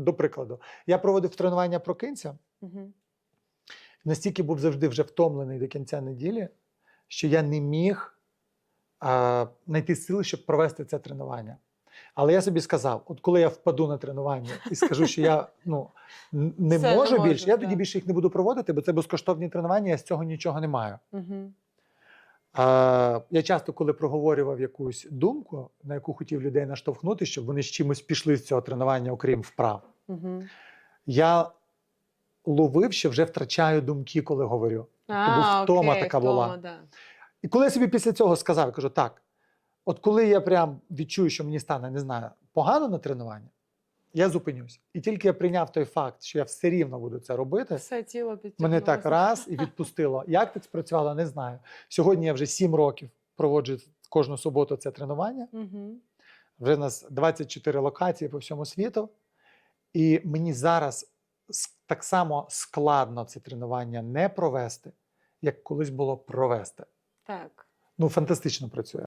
до прикладу, я проводив тренування прокинця, Угу. настільки був завжди вже втомлений до кінця неділі, що я не міг а, знайти сили, щоб провести це тренування. Але я собі сказав: от коли я впаду на тренування і скажу, що я ну, не не можу можу, більше, я да. тоді більше їх не буду проводити, бо це безкоштовні тренування, я з цього нічого не маю. Угу. А, я часто, коли проговорював якусь думку, на яку хотів людей наштовхнути, щоб вони з чимось пішли з цього тренування, окрім вправ, Угу. я ловив, що вже втрачаю думки, коли говорю. Тобто втома така була. Да. І коли я собі після цього сказав, я кажу, так, от коли я прям відчую, що мені стане, не знаю, погано на тренуванні, я зупинюсь. І тільки я прийняв той факт, що я все рівно буду це робити, Все тіло мене так раз і відпустило. Як так спрацювало, не знаю. Сьогодні я вже 7 років проводжу кожну суботу це тренування. Угу. Вже в нас 24 локації по всьому світу. І мені зараз так само складно це тренування не провести, як колись було провести. Так. Ну, фантастично працює.